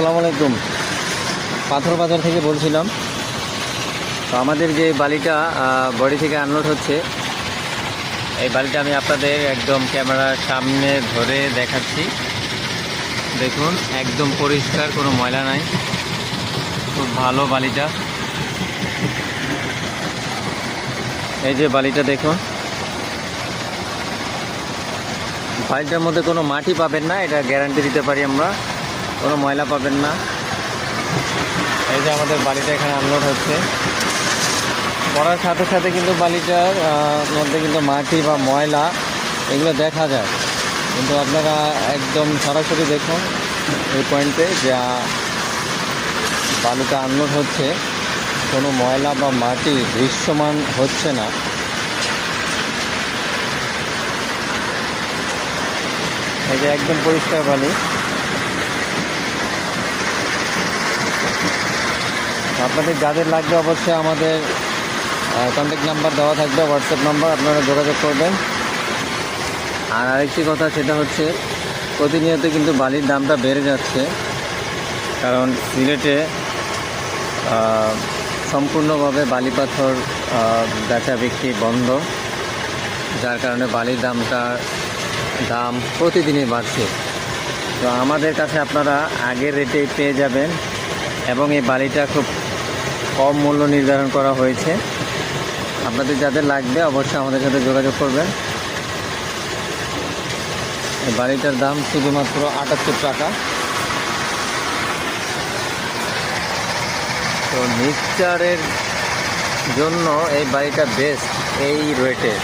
আসসালামু আলাইকুম। পাথর বাজার থেকে বলছিলাম। তো আমাদের যে বালিটা বডি থেকে আনলোড হচ্ছে, এই বালিটা আমি আপনাদের একদম ক্যামেরার সামনে ধরে দেখাচ্ছি। দেখুন, একদম পরিষ্কার, কোনো ময়লা নাই। খুব ভালো বালিটা। এই যে বালিটা দেখুন। বালিটার মধ্যে কোনো মাটি পাবেন না, এটা গ্যারান্টি দিতে পারি আমরা। কোনো ময়লা পাবেন না। এই যে আমাদের বালিটা এখানে আনলোড হচ্ছে। পড়ার সাথে সাথে কিন্তু বালিটার মধ্যে কিন্তু মাটি বা ময়লা, এগুলো দেখা যায়। কিন্তু আপনারা একদম সরাসরি দেখুন এই পয়েন্টে যে বালুটা আনলোড হচ্ছে। কোনো ময়লা বা মাটি দৃশ্যমান হচ্ছে না। এই যে একদম পরিষ্কার বালি। আপনাদের যাদের লাগবে অবশ্যই আমাদের কন্ট্যাক্ট নাম্বার দেওয়া থাকবে হোয়াটসঅ্যাপ নাম্বার আপনারা যোগাযোগ করবেন। আর আরেকটি কথা সেটা হচ্ছে, প্রতিনিয়ত কিন্তু বালির দামটা বেড়ে যাচ্ছে, কারণ সিলেটে সম্পূর্ণভাবে বালি পাথর বেচা বিক্রি বন্ধ, যার কারণে বালির দামটা, দাম প্রতিদিনই বাড়ছে। তো আমাদের কাছে আপনারা আগের রেটেই পেয়ে যাবেন, এবং এই বালিটা খুব কম মূল্য নির্ধারণ করা হয়েছে। আপনাদের যাদের লাগবে অবশ্যই আমাদের সাথে যোগাযোগ করবেন। এই বাড়িটার দাম শুধুমাত্র আটাত্তর টাকা। তো মিক্সচারের জন্য এই বাড়িটা বেস্ট এই রেটে